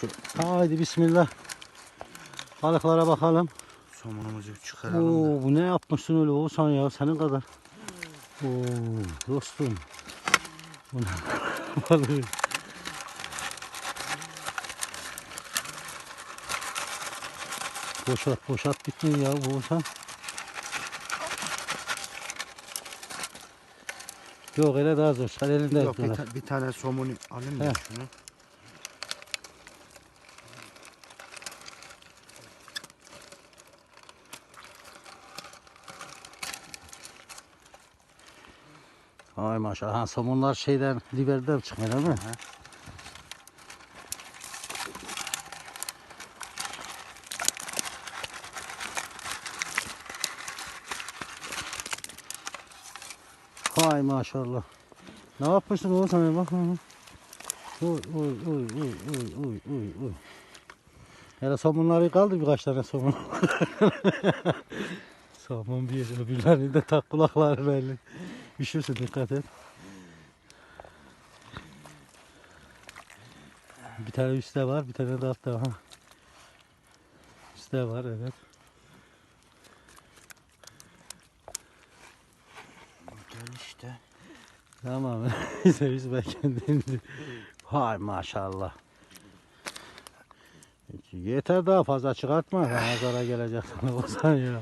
Şu Haydi bismillah. Balıklara bakalım. somunumuzu bir çıkaralım da. Oo, bu ne yapmışsın öyle Oğuzhan ya senin kadar. Oo, dostum. Bu ne? Boşalt boşalt bitmiyor ya Oğuzhan. Yok öyle daha zor. Sen elinde Yok bir, ta- bir tane somunu alayım da He. şunu. Ay maşallah. Ha, somunlar şeyden, liberden çıkmıyor değil mi? He. Hay maşallah. Ne yapmışsın oğlum sen bak. Oy oy oy oy oy oy oy oy. Hele somunları kaldı birkaç tane somun. Somun bir öbürlerini de tak kulakları belli. Üşürsün dikkat et. Bir tane üstte var bir tane de altta var. Üstte var evet. Gel işte. Tamam. Bize üzme kendini. Hay maşallah. Yeter daha fazla çıkartma. Nazara gelecek sana olsan ya.